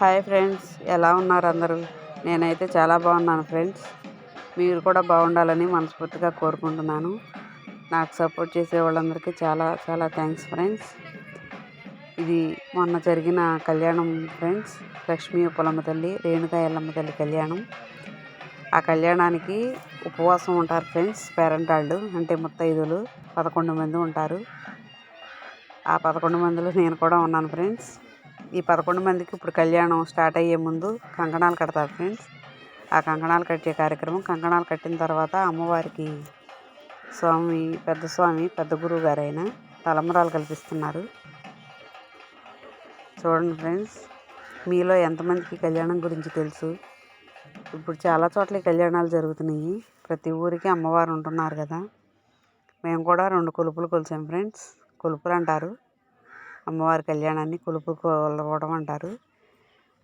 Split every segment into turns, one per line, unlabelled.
Hi friends ఎలా ఉన్నారు అందరూ? నేనైతే చాలా బాగున్నాను ఫ్రెండ్స్. మీరు కూడా బాగుండాలని మనస్ఫూర్తిగా కోరుకుంటున్నాను. నాకు సపోర్ట్ చేసే వాళ్ళందరికీ చాలా చాలా థ్యాంక్స్ ఫ్రెండ్స్. ఇది మొన్న జరిగిన కళ్యాణం ఫ్రెండ్స్ లక్ష్మీ పొలమ్మ తల్లి రేణుకా ఎల్లమ్మ తల్లి కళ్యాణం. ఆ కళ్యాణానికి ఉపవాసం ఉంటారు ఫ్రెండ్స్ పేరెంటాళ్ళు అంటే ముత్తైదులు పదకొండు మంది ఉంటారు. ఆ పదకొండు మందిలో నేను కూడా ఉన్నాను ఫ్రెండ్స్. ఈ పదకొండు మందికి ఇప్పుడు కళ్యాణం స్టార్ట్ అయ్యే ముందు కంకణాలు కడతారు ఫ్రెండ్స్. ఆ కంకణాలు కట్టే కార్యక్రమం కంకణాలు కట్టిన తర్వాత అమ్మవారికి స్వామి పెద్ద స్వామి పెద్ద గురువు గారైన తలమురాలు కల్పిస్తున్నారు. చూడండి ఫ్రెండ్స్ మీలో ఎంతమందికి కళ్యాణం గురించి తెలుసు? ఇప్పుడు చాలా చోట్ల కళ్యాణాలు జరుగుతున్నాయి. ప్రతి ఊరికి అమ్మవారు ఉంటున్నారు కదా. మేము కూడా రెండు కొలుపులు కొలిచాం ఫ్రెండ్స్. కొలుపులు అంటారు. అమ్మవారి కళ్యాణాన్ని కొలుపు కొలవడం అంటారు.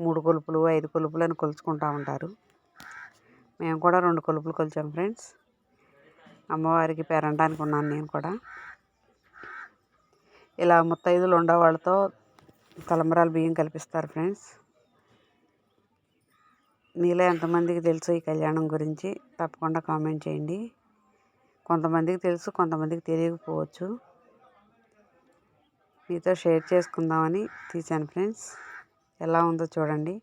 మూడు కొలుపులు ఐదు కొలుపులు అని కొలుచుకుంటూ ఉంటారు. మేము కూడా రెండు కొలుపులు కొలిచాం ఫ్రెండ్స్. అమ్మవారికి పేరంటానికి ఉన్నాను నేను కూడా. ఇలా ముత్తైదులు ఉండేవాళ్ళతో తలంబరాలు బియ్యం కల్పిస్తారు ఫ్రెండ్స్. మీలో ఎంతమందికి తెలుసు ఈ కళ్యాణం గురించి? తప్పకుండా కామెంట్ చేయండి. కొంతమందికి తెలుసు కొంతమందికి తెలియకపోవచ్చు. మీతో షేర్ చేసుకుందామని తీశాను ఫ్రెండ్స్. ఎలా ఉందో చూడండి.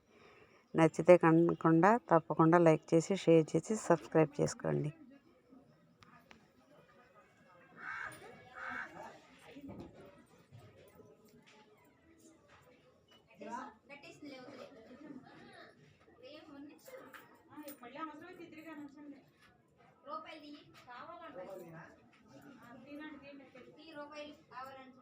నచ్చితే కనకుండా తప్పకుండా లైక్ చేసి షేర్ చేసి సబ్స్క్రైబ్ చేసుకోండి. రూపాయలు కావాలంటే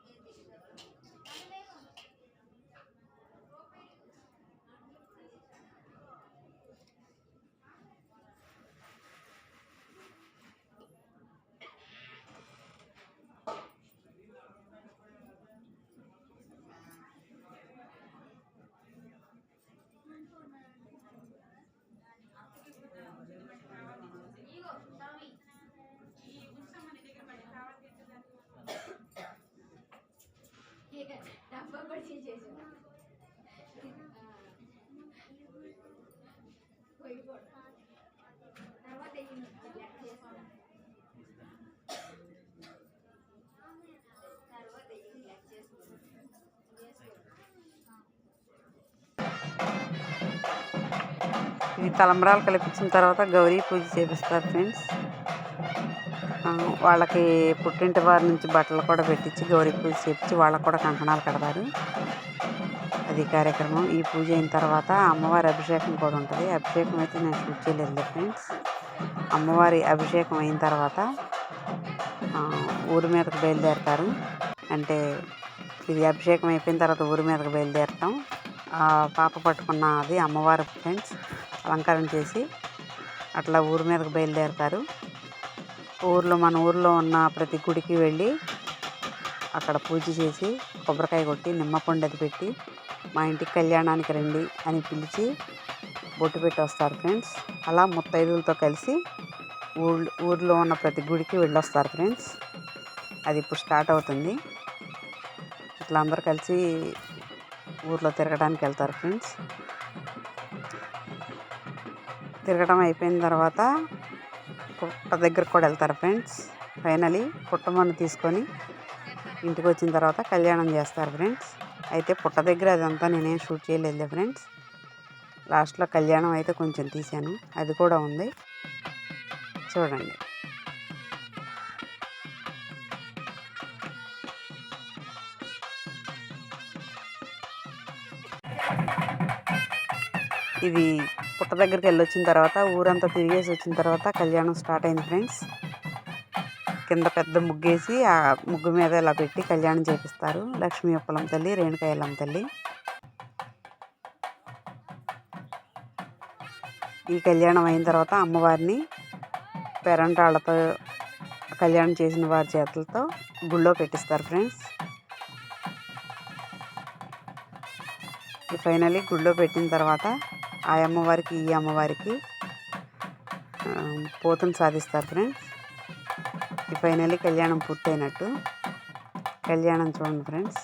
ఇది తలంబరాలు కల్పించిన తర్వాత గౌరీ పూజ చేపిస్తారు ఫ్రెండ్స్. వాళ్ళకి పుట్టింటి వారి నుంచి బట్టలు కూడా పెట్టించి గౌరీ పూజ చేపించి వాళ్ళకు కూడా కంకణాలు కడతారు. అది కార్యక్రమం. ఈ పూజ అయిన తర్వాత అమ్మవారి అభిషేకం కూడా ఉంటుంది. అభిషేకం అయితే నేను షూట్ చేయలేదు ఫ్రెండ్స్. అమ్మవారి అభిషేకం అయిన తర్వాత ఊరి మీదకి బయలుదేరతారు. అంటే ఇది అభిషేకం అయిపోయిన తర్వాత ఊరి మీదకి బయలుదేరతాం. పాప పట్టుకున్న అది అమ్మవారి ఫ్రెండ్స్ అలంకారం చేసి అట్లా ఊరి మీదకు బయలుదేరతారు. ఊర్లో మన ఊర్లో ఉన్న ప్రతి గుడికి వెళ్ళి అక్కడ పూజ చేసి కొబ్బరికాయ కొట్టి నిమ్మపండు అది పెట్టి మా ఇంటికి కళ్యాణానికి రండి అని పిలిచి బొట్టు పెట్టి వస్తారు ఫ్రెండ్స్. అలా ముత్తైదులతో కలిసి ఊళ్ళో ఊర్లో ఉన్న ప్రతి గుడికి వెళ్ళొస్తారు ఫ్రెండ్స్. అది ఇప్పుడు స్టార్ట్ అవుతుంది. ఇట్లా అందరు కలిసి ఊర్లో తిరగడానికి వెళ్తారు ఫ్రెండ్స్. తిరగడం అయిపోయిన తర్వాత పుట్ట దగ్గరకు కూడా వెళ్తారు ఫ్రెండ్స్. ఫైనలీ పుట్టమన్ను తీసుకొని ఇంటికి వచ్చిన తర్వాత కళ్యాణం చేస్తారు ఫ్రెండ్స్. అయితే పుట్ట దగ్గర అదంతా నేనేం షూట్ చేయలేదు ఫ్రెండ్స్. లాస్ట్లో కళ్యాణం అయితే కొంచెం తీశాను. అది కూడా ఉంది. చూడండి. ఇది పుట్ట దగ్గరికి వెళ్ళి వచ్చిన తర్వాత ఊరంతా తిరిగేసి వచ్చిన తర్వాత కళ్యాణం స్టార్ట్ అయింది ఫ్రెండ్స్. కింద పెద్ద ముగ్గేసి ఆ ముగ్గు మీద ఇలా పెట్టి కళ్యాణం చేపిస్తారు. లక్ష్మీ అప్పలం తల్లి రేణుకాయలమ్మ తల్లి. ఈ కళ్యాణం అయిన తర్వాత అమ్మవారిని పెరంటాళ్ళతో కళ్యాణం చేసిన వారి చేతులతో గుళ్ళో పెట్టిస్తారు ఫ్రెండ్స్. ఫైనలీ గుళ్ళో పెట్టిన తర్వాత ఆ అమ్మవారికి ఈ అమ్మవారికి పోతుని సాధిస్తారు ఫ్రెండ్స్. ఈ ఫైనల్లీ కళ్యాణం పూర్తయినట్టు. కళ్యాణం చూడండి ఫ్రెండ్స్.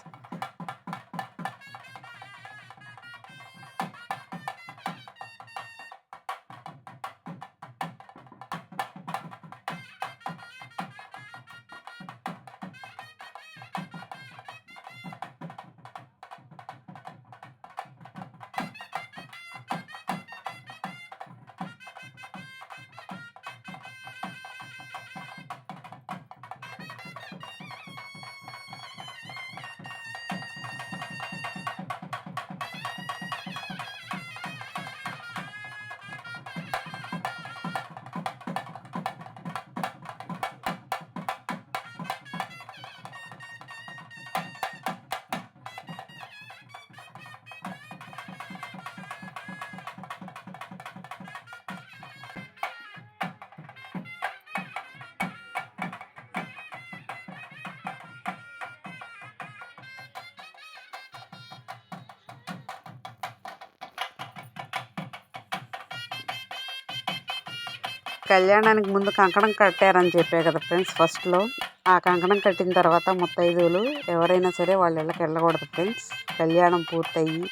కళ్యాణానికి ముందు కంకణం కట్టారని చెప్పే కదా ఫ్రెండ్స్ ఫస్ట్లో. ఆ కంకణం కట్టిన తర్వాత ముత్తైదువులు ఎవరైనా సరే వాళ్ళ ఇళ్ళకి వెళ్ళకూడదు ఫ్రెండ్స్. కళ్యాణం పూర్తయి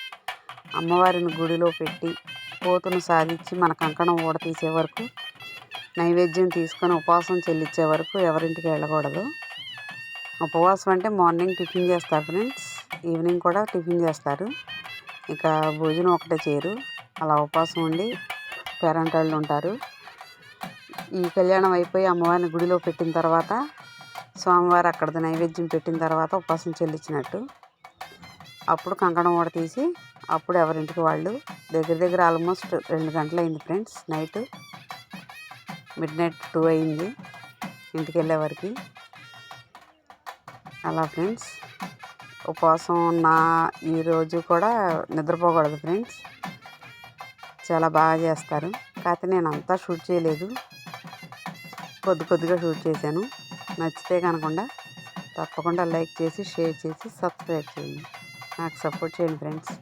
అమ్మవారిని గుడిలో పెట్టి పోతును సాధించి మన కంకణం ఊడతీసే వరకు నైవేద్యం తీసుకొని ఉపవాసం చెల్లించే వరకు ఎవరింటికి వెళ్ళకూడదు. ఉపవాసం అంటే మార్నింగ్ టిఫిన్ చేస్తారు ఫ్రెండ్స్. ఈవినింగ్ కూడా టిఫిన్ చేస్తారు. ఇక భోజనం ఒకటే చేయరు. అలా ఉపవాసం ఉండి పేరంటాళ్ళు ఉంటారు. ఈ కళ్యాణం అయిపోయి అమ్మవారిని గుడిలో పెట్టిన తర్వాత స్వామివారు అక్కడ నైవేద్యం పెట్టిన తర్వాత ఉపవాసం చెల్లించినట్టు. అప్పుడు కంకణం కూడా తీసి అప్పుడు ఎవరింటికి వాళ్ళు దగ్గర దగ్గర ఆల్మోస్ట్ రెండు గంటలు అయింది friends night midnight two అయింది ఇంటికి వెళ్ళేవారికి. అలా ఫ్రెండ్స్ ఉపవాసం నా ఈరోజు కూడా నిద్రపోకూడదు ఫ్రెండ్స్. చాలా బాగా చేస్తారు. కాకపోతే నేను అంతా షూట్ చేయలేదు. కొద్ది కొద్దిగా షూట్ చేశాను. నచ్చితే కనకుండా తప్పకుండా లైక్ చేసి షేర్ చేసి సబ్స్క్రైబ్ చేయండి. నాకు సపోర్ట్ చేయండి ఫ్రెండ్స్.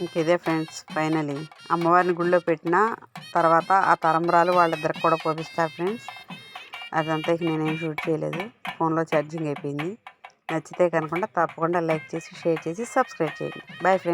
ఇంక ఇదే ఫ్రెండ్స్ ఫైనలీ. అమ్మవారిని గుళ్ళో పెట్టిన తర్వాత ఆ తలంబ్రాలు వాళ్ళిద్దరికి కూడా పోపిస్తారు ఫ్రెండ్స్. అదంతా ఇక నేనేం షూట్ చేయలేదు. ఫోన్లో ఛార్జింగ్ అయిపోయింది. నచ్చితే కనుక తప్పకుండా లైక్ చేసి షేర్ చేసి సబ్స్క్రైబ్ చేయండి. Bye friends.